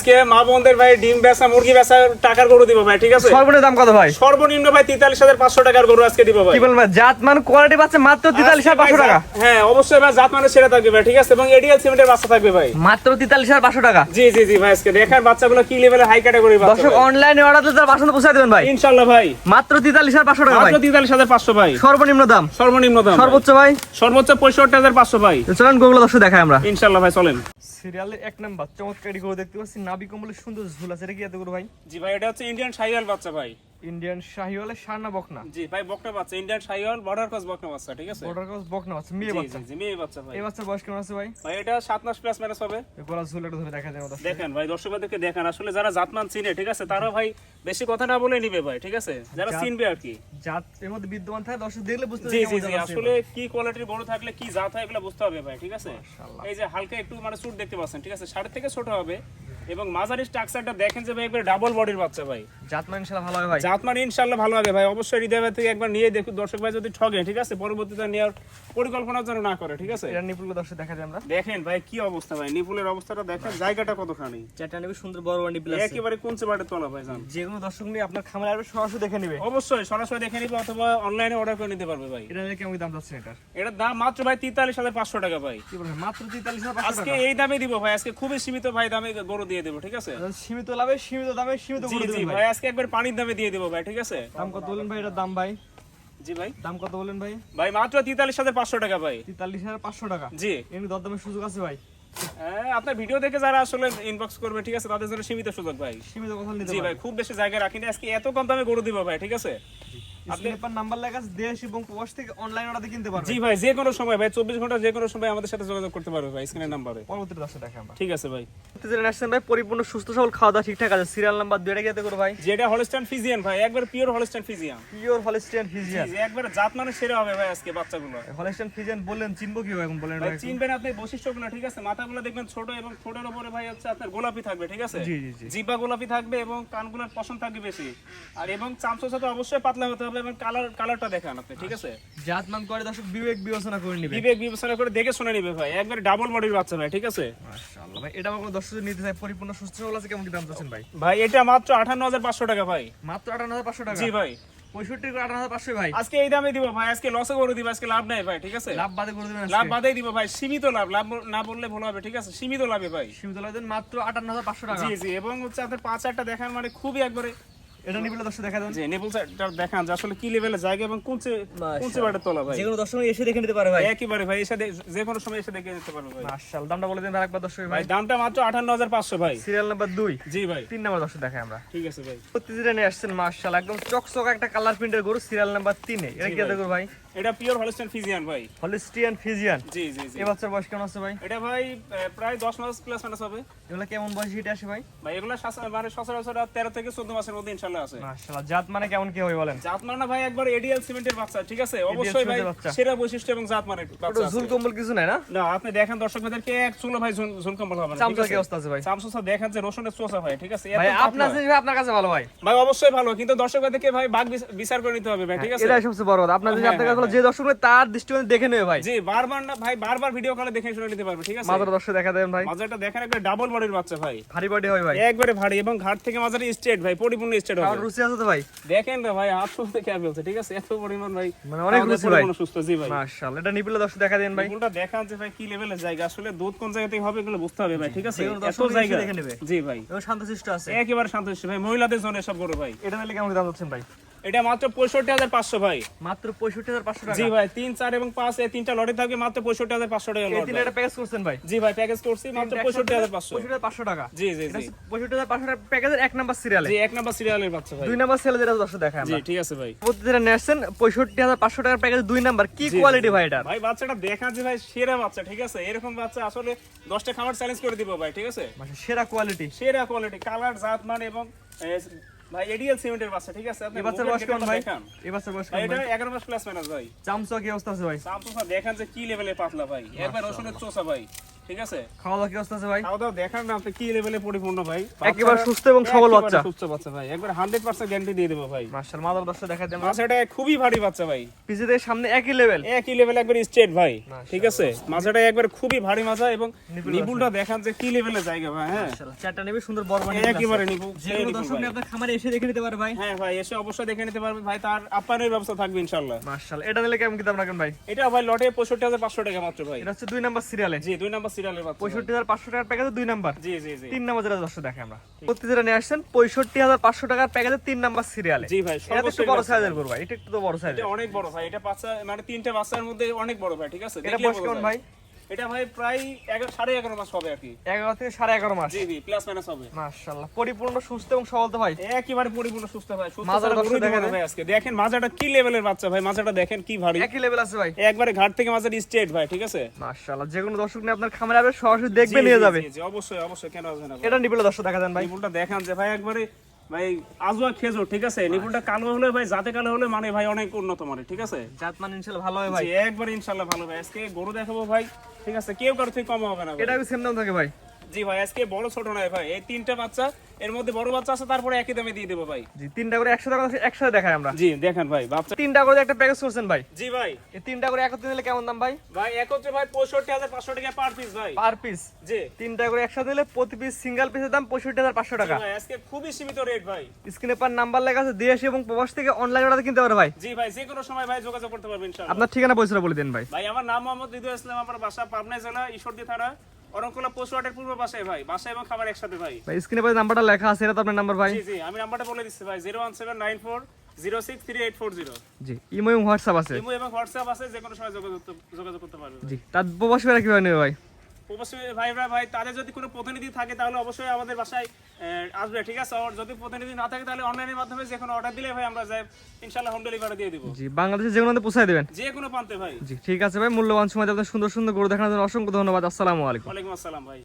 আজকে মা বোনদের ভাই ডিম বেচা মুরগি বেচা টাকার গরু দিব ভাই ঠিক আছে? সর্বনিম্ন দাম কত ভাই? সর্বনিম্ন ভাই তেতাল্লিশ হাজার পাঁচশো টাকার গরু আজকে দিব ভাই। কি ভাই জাত মান কোয়ালিটি পাচ্ছে মাত্র তেতাল্লিশ হাজার পাঁচশো টাকা। হ্যাঁ অবশ্যই ভাই জাত মানে সেরা থাকবে ভাই ঠিক আছে? এবং এডিএল সিমেন্টের বাচ্চা থাকবে ভাই। মাত্র তেতাল্লিশ হাজার পাঁচশো টাকা। জি জি জি ভাই আজকে দেখেন বাচ্চাগুলো কি লেভেলের হাই ক্যাটাগরি বাচ্চা দর্শক অনলাইনে অর্ডার দিলে তার বাসন পৌঁছে দেবেন ভাই। ইনশাল্লাহ ভাই। মাত্র তেতাল্লিশ হাজার পাঁচশো টাকা ভাই। মাত্র তেতাল্লিশ হাজার পাঁচশো ভাই। সর্বনিম্ন দাম। সর্বনিম্ন দাম সর্বোচ্চ ভাই। সর্বোচ্চ পঁয়ষট্টি হাজার পাঁচশো ভাই। চলেন গোগুলো দর্শক দেখাই আমরা। ইনশাল্লাহ ভাই চলেন। সিরিয়ালে এক নাম্বার চমৎকার গরু দেখতে পাচ্ছি কম্বলের সুন্দর ঝুল আছে এটা কি এত গরু ভাই? জি ভাই এটা হচ্ছে ইন্ডিয়ান সাইওয়াল বাচ্চা ভাই। ইন্ডিয়ান শাহিওয়ালের সারনা বকনা। জি ভাই বকনা বাচ্চা ইন্ডিয়ান সাইওয়াল বর্ডার ক্রস বকনা বাচ্চা ঠিক আছে? বর্ডার ক্রস বকনা আছে মেয়ে বাচ্চা। জি, মেয়ে বাচ্চা ভাই। এই বাচ্চার বয়স কেমন আছে ভাই? ভাই এটা সাত মাস প্লাস মাইনাস হবে। গলা ঝুল একটু ধরে দেখা যায় দেখেন ভাই দর্শকদেরকে দেখেন। আসলে যারা জাতমান চিনে ঠিক আছে তারা ভাই বেশি কথা না বলে নিবে ভাই ঠিক আছে? যারা চিনবে আর কি। জাত এর মধ্যে বিদ্যমান থাকে দর্শক দেখলে বুঝতে জি জি জি আসলে কি কোয়ালিটির বড় থাকলে কি জাত হয় এগুলো বুঝতে হবে ভাই ঠিক আছে? এই যে হালকা একটু মানে সুট দেখতে পাচ্ছেন ঠিক আছে? ষাট থেকে ছোট হবে। এবং মাঝারি স্ট্রাকচারটা দেখেন যে ভাই একবার ডাবল বডির বাচ্চা ভাই। জাত মান ইনশাআল্লাহ ভালো হবে ভাই। জাত মানে ইনশাল্লাহ ভালো হবে ভাই অবশ্যই হৃদয় ভাই থেকে একবার নিয়ে দেখুন। দর্শক ভাই যদি ঠিক আছে? পরবর্তীতে নেওয়ার পরিকল্পনা যেন না করে ঠিক আছে? এটা নিপুলকে দর্শক দেখা যায় আমরা। দেখেন ভাই কি অবস্থা ভাই নিপুলের অবস্থাটা দেখেন জায়গাটা কতখানি। চারটা নেবে সুন্দর বড় বড় নিপুল আছে। একেবারে কোনচে বাড়ে তোলা ভাই জান। যে কোনো দর্শক নিয়ে আপনার খামারে আসবে সরাসরি দেখে নেবে। অবশ্যই সরাসরি দেখে নিবে অথবা অনলাইনে অর্ডার করে নিতে পারবে ভাই। এটা কেমন দাম যাচ্ছে এটার? এটার দাম মাত্র ভাই তেতাল্লিশ হাজার পাঁচশো টাকা ভাই। কি বলবেন মাত্র তেতাল্লিশ হাজার আজকে এই দামে দিব ভাই আজকে খুবই সীমিত ভাই দামে গরু দিয়ে দেবো ঠিক আছে? সীমিত লাভে সীমিত দামে সীমিত করে দেবেন ভাই। আজকে একবার পানির দামে দিয়ে দেবো ভাই ঠিক আছে? দাম কত বলেন ভাই? এটার দাম ভাই? জি ভাই। দাম কত বলেন ভাই? ভাই মাত্র টাকা ভাই। তেতাল্লিশ হাজার পাঁচশো টাকা? জি। এমনি দরদামের সুযোগ আছে ভাই? আপনার ভিডিও দেখে যারা আসলে ইনবক্স করবে ঠিক আছে তাদের জন্য সীমিত সুযোগ ভাই। সীমিত কথা নিতে জি ভাই খুব বেশি জায়গায় রাখিনি আজকে এত কম দামে গরু দিব ভাই ঠিক আছে? আপনার নাম্বার লেখা আছে দেশ এবং প্রবাস থেকে অনলাইন অর্ডার কিনতে পারবেন। জি ভাই যে কোনো সময় ভাই চব্বিশ ঘণ্টা যে কোনো সময় আমাদের সাথে যোগাযোগ করতে পারবে ভাই স্ক্রিনের নাম্বারে পরবর্তীতে দর্শক দেখা আমরা ঠিক আছে ভাই। প্রতিদিন আসছেন ভাই পরিপূর্ণ সুস্থ সবল খাওয়া দাওয়া ঠিকঠাক আছে সিরিয়াল নাম্বার দুইটা গিয়ে করো ভাই? যেটা হলস্টাইন ফিজিয়ান ভাই একবার pure Holstein Friesian pure Holstein Friesian একবার জাত মানে সেরা হবে ভাই আজকে বাচ্চাগুলো। হলিস্টিয়ান ফিজিয়ান বললেন চিনবো কি এখন বলেন ভাই ভাই চিনবেন আপনি বৈশিষ্ট্যগুলো ঠিক আছে? মাথাগুলো দেখবেন ছোট এবং ঠোঁটের উপরে ভাই হচ্ছে আপনার গোলাপি থাকবে ঠিক আছে? জি, জি, জি। জিবা গোলাপি থাকবে এবং কানগুলোর পশম থাকবে বেশি। আর এবং চামচোর সাথে অবশ্যই পাতলা হতে হবে। এবং কালার কালারটা দেখান আপনি ঠিক আছে? জাত মান করে দর্শক বিবেক বিবেচনা করে নিবে বিবেক বিবেচনা করে দেখে শুনে নিবে ভাই একবার ডাবল বডির বাচ্চা ভাই ঠিক আছে? মাশাআল্লাহ ভাই এটা আমার দর্শক নিতে চাই পরিপূর্ণ সুস্থ সবল আছে কেমন কি দাম চাচ্ছেন ভাই? ভাই এটা মাত্র আঠান্ন হাজার পাঁচশো টাকা ভাই। মাত্র আটান্ন হাজার পাঁচশো টাকা? জি ভাই। পঁয়ষট্টি আটান্ন হাজার পাঁচশো ভাই। আজকে এই দামে দিব ভাই আজকে লসে করে দিব আজকে লাভ নাই ভাই ঠিক আছে? লাভ বাদে করে দেবেন লাভ? বাদেই দিব ভাই সীমিত লাভ লাভ না বললে ভুল হবে ঠিক আছে? সীমিত লাভে ভাই। সীমিত লাভ মাত্র আটান্ন হাজার পাঁচশো টাকা। জি জি এবং হচ্ছে আপনার পাঁচ হাজারটা দেখান মানে খুবই একবারে এটা নিবিলে দর্শক দেখা দেন যে নেবুল স্যার দেখান যে আসলে কি লেভেলে জায়গা এবং কোনচে বাটের তোলা ভাই? যে কোনো দর্শক এসে দেখে নিতে পারে ভাই। একেবারে ভাই এসে যে কোনো সময় এসে দেখে নিতে পারবে ভাই। মাশাআল্লাহ দামটা বলে দেন আরেকবার দর্শক ভাই। ভাই দামটা মাত্র আঠান্ন হাজার পাঁচশো ভাই। সিরিয়াল নাম্বার দুই। জি ভাই। তিন নাম্বার দর্শক দেখাই আমরা। ঠিক আছে ভাই। প্রতিদিন নিয়ে আসছেন মার্শাল একদম চকচক একটা কালার প্রিন্টের গরু সিরিয়াল নাম্বার তিনে। এটা কি দেখো ভাই? এটা পিওর হলস্টাইন ফিজিয়ান ভাই। হলিস্টিয়ান ফিজিয়ান জি জি জি। এ বাচ্চার বয়স কেমন আছে ভাই? এটা ভাই প্রায় দশ মাস প্লাস মাইনাস হবে। এগুলো কেমন বয়স হিটে আসে ভাই? ভাই এগুলো মানে সচরাচর আর তেরো থেকে চোদ্দ মাসের মধ্যে আছে। মার্শাল জাত মানে কেমন কি হবে বলেন? জাত মানে ভাই একবার এডিএল সিমেন্টের বাচ্চা ঠিক আছে? অবশ্যই ভাই সেরা বৈশিষ্ট্য এবং জাত মানে বাচ্চা ঝুল কম্বল কিছু নাই না? না আপনি দেখেন দর্শক ভাইদেরকে এক চুলো ভাই ঝুল- কম্বল হবে না, আছে? কি অবস্থা আছে ভাই? চামচুসা দেখেন যে রসুনের চোষা ভাই ঠিক আছে? ভাই আপনার জিনিস আপনার কাছে ভালো ভাই। ভাই অবশ্যই ভালো কিন্তু দর্শক ভাইদেরকে ভাই বাঘ বিচার করে নিতে হবে ভাই ঠিক আছে? এটাই সবচেয়ে বড় কথা। আপনার জিনিস হ্যাঁ, আপনার কাছে ভালো, যে দর্শক তার দৃষ্টিকোণ দেখে নেবে ভাই। জি বারবার না ভাই বারবার ভিডিও কলে দেখে শুনে নিতে পারবে ঠিক আছে? মাদার দর্শক দেখা দেন ভাই। মাজারটা দেখেন একবার ডাবল বডির বাচ্চা ভাই। ভারী বডি হয় ভাই। একবারে ভারী এবং ঘাট থেকে মাজারে স্ট্রেট ভাই পরিপূর্ণ স্ট্রেট আর হবে রুচি আছে তো ভাই। দেখেন না ভাই হাত সুস্থ খেয়ে ফেলছে ঠিক আছে? এত পরিমাণ ভাই। মানে অনেক রুচি ভাই। সুস্থ জি ভাই। মাশাআল্লাহ এটা নিপিলে দর্শক দেখা দেন ভাই। এগুলোটা দেখান যে ভাই কি লেভেলের জায়গা আসলে দুধ কোন জায়গা থেকে হবে এগুলো বুঝতে হবে ভাই ঠিক আছে? এত জায়গা। দেখে নেবে। জি ভাই। এবং শান্তশিষ্ট আছে। একেবারে শান্তশিষ্ট ভাই মহিলাদের জন্য এসব গরু ভাই। এটা নিলে কেমন কি দাম যাচ্ছেন ভাই? এটা মাত্র পঁয়ষট্টি হাজার পাঁচশো ভাই। মাত্র পঁয়ষট্টি হাজার পাঁচশো জি ভাই তিন চার এবং পাঁচ এই তিনটা লটে থাকবে মাত্র পঁয়ষট্টি হাজার পাঁচশো টাকা লট। তিনটা প্যাকেজ করছেন ভাই? জি ভাই প্যাকেজ করছি মাত্র পঁয়ষট্টি হাজার পাঁচশো। পঁয়ষট্টি হাজার পাঁচশো টাকা? জি জি জি। পঁয়ষট্টি হাজার পাঁচশো টাকা প্যাকেজের এক নাম্বার সিরিয়ালে জি এক নাম্বার সিরিয়ালের বাচ্চা ভাই। দুই নাম্বার সেলে যেটা দর্শক দেখায় জি ঠিক আছে ভাই। নিয়ে আসছেন পঁয়ষট্টি হাজার পাঁচশো টাকার প্যাকেজ দুই নাম্বার। কি কোয়ালিটি ভাই এটা? ভাই বাচ্চাটা দেখা যে ভাই সেরা বাচ্চা ঠিক আছে? এরকম বাচ্চা আসলে দশটা খাবার চ্যালেঞ্জ করে দিব ভাই ঠিক আছে? সেরা কোয়ালিটি সেরা কোয়ালিটি কালার জাত মান এবং ভাই এডিএল সিমেন্টের বাচ্চা ঠিক আছে? আপনি এবছর বয়স কেমন ভাই? এবছর বয়স কেমন এটা ভাই? এগারো মাস প্লাস মাইনাস ভাই। চামচা কি অবস্থা আছে ভাই? সামসুসা দেখেন যে কি লেভেলে পাতলা ভাই। একবার রসুনের চোষা ভাই। ঠিক আছে? খাওয়া দাওয়া কি অবস্থা আছে ভাই? খাওয়া দাওয়া দেখান না আপনি কি লেভেলে পরিপূর্ণ ভাই? একেবারে সুস্থ এবং সবল বাচ্চা। সুস্থ বাচ্চা ভাই। একবার হান্ড্রেড পার্সেন্ট গ্যারান্টি দিয়ে দেবো ভাই। মার্শাল মাদার দশটা দেখা দেন মাছাটা খুবই ভারী বাচ্চা ভাই। পিছে সামনে একই লেভেল একই লেভেল একবার স্ট্রেট ভাই। ঠিক আছে? মাছাটা একবার খুবই ভারী মাছা এবং নিপুলটা দেখান যে কি লেভেলের জায়গা ভাই হ্যাঁ। চারটা নেবে সুন্দর বড় বড় একেবারে নিপুল যে দর্শক আপনার খামারে এসে দেখে নিতে পারে ভাই। হ্যাঁ ভাই এসে অবশ্যই দেখে নিতে পারবে ভাই তার আপ্যায়নের ব্যবস্থা থাকবে ইনশাল্লাহ মার্শাল এটা নিলে কেমন কি দাম রাখেন ভাই? এটা ভাই লটে পঁয়ষট্টি হাজার পাঁচশো টাকা মাত্র ভাই। এটা হচ্ছে দুই নাম্বার সিরিয়ালে জি দুই নাম্বার সিরিয়ালের বাচ্চা টাকার প্যাকেজে দুই নাম্বার জি জি জি। তিন নাম্বার যেটা দেখে আমরা। প্রতি যেটা নিয়ে আসছেন পঁয়ষট্টি হাজার পাঁচশো টাকার প্যাকেজে তিন নাম্বার সিরিয়ালে জি ভাই বড় ভাই। এটা একটু তো বড় এটা অনেক বড় ভাই এটা বাচ্চা মানে তিনটা বাচ্চার মধ্যে অনেক বড় ভাই ঠিক আছে? এটা বয়স কেমন ভাই? এটা ভাই প্রায় সাড়ে এগারো মাস হবে আর কি। এগারো থেকে সাড়ে এগারো মাস। জি জি প্লাস মাইনাস হবে। মার্শাল্লাহ পরিপূর্ণ সুস্থ এবং সবল তো ভাই। একেবারে পরিপূর্ণ সুস্থ ভাই। সুস্থ মাজার আজকে। দেখেন মাজাটা কি লেভেলের বাচ্চা ভাই? মাজাটা দেখেন কি ভারী। একই লেভেল আছে ভাই। একবারে ঘাট থেকে মাজার স্ট্রেট ভাই ঠিক আছে? মার্শাল্লাহ যে কোনো দর্শক নিয়ে আপনার খামারে আসবে সরাসরি দেখবে নিয়ে যাবে। জি, অবশ্যই অবশ্যই কেন আসবে না এটা নিপিলে দর্শক দেখা দেন ভাই নিপুলটা দেখান যে ভাই একবারে ভাই আজুয়া খেজুর ঠিক আছে? নিপুলটা কালো হলে ভাই জাতে কালো হলে মানে ভাই অনেক উন্নত মানে ঠিক আছে? জাত মানে ইনশাল্লাহ ভালো হবে ভাই। একবার ইনশাল্লাহ ভালো ভাই আজকে গরু দেখাবো ভাই ঠিক আছে? কেউ কারও থেকে কম হবে না এটা সেম দাম থাকে ভাই। জি ভাই আজকে বড় ছোট নয় ভাই। এই তিনটা বাচ্চা এর মধ্যে বড় বাচ্চা আছে তারপরে একই দামে দিয়ে দেবো ভাই। জি তিনটা করে একসাথে দেখাই আমরা। জি দেখেন ভাই বাচ্চা তিনটা করে একটা প্যাকেজ করছেন ভাই। জি ভাই। এই তিনটা করে একত্রে নিলে কেমন দাম ভাই? ভাই এক হচ্ছে ভাই পঁয়ষট্টি হাজার পাঁচশো টাকা পার পিস ভাই। পার পিস জি। তিনটা করে একসাথে নিলে প্রতি পিস সিঙ্গেল পিসের দাম পঁয়ষট্টি হাজার পাঁচশো টাকা। ভাই আজকে খুবই সীমিত রেট ভাই। স্ক্রিনে পার নাম্বার লেখা আছে দেশ এবং প্রবাস থেকে অনলাইন অর্ডার কিনতে পারে ভাই। জি ভাই যে কোনো সময় ভাই যোগাযোগ করতে পারবেন ইনশাআল্লাহ। আপনার ঠিকানা পয়সা বলে দিন ভাই। ভাই আমার নাম মোহাম্মদ হৃদয় ইসলাম আমার বাসা পাবনা জেলা ঈশ্বরদী থানা। অরঙ্কলা পশুহাটের পূর্ব পাশে ভাই বাসা এবং খাবার একসাথে ভাই। ভাই স্ক্রিনে পার নাম্বারটা লেখা আছে এটা তো আপনার নাম্বার ভাই। জি জি আমি নাম্বারটা বলে দিচ্ছি ভাই zero one seven nine four zero six three eight four zero জি ইমো এবং হোয়াটসঅ্যাপ আছে। ইমো এবং হোয়াটসঅ্যাপ আছে যে কোনো সময় যোগাযোগ যোগাযোগ করতে পারবে জি তার কীভাবে নেবে ভাই? অবশ্যই ভাইরা ভাই তাদের যদি কোনো প্রতিনিধি থাকে তাহলে অবশ্যই আমাদের বাসায় আসবে ঠিক আছে? আর যদি প্রতিনিধি না থাকে তাহলে অনলাইনের মাধ্যমে যে কোনো অর্ডার দিলে ভাই আমরা যাই ইনশাল্লাহ হোম ডেলিভারি দিয়ে দিব। জি বাংলাদেশে যে কোনো পৌঁছায় দেবেন। যে কোনো প্রান্তে ভাই। জি ঠিক আছে ভাই মূল্যবান সময় আপনার সুন্দর সুন্দর গরু দেখানোর জন্য অসংখ্য ধন্যবাদ। আসসালামু আলাইকুম। ওয়ালাইকুম আসসালাম ভাই।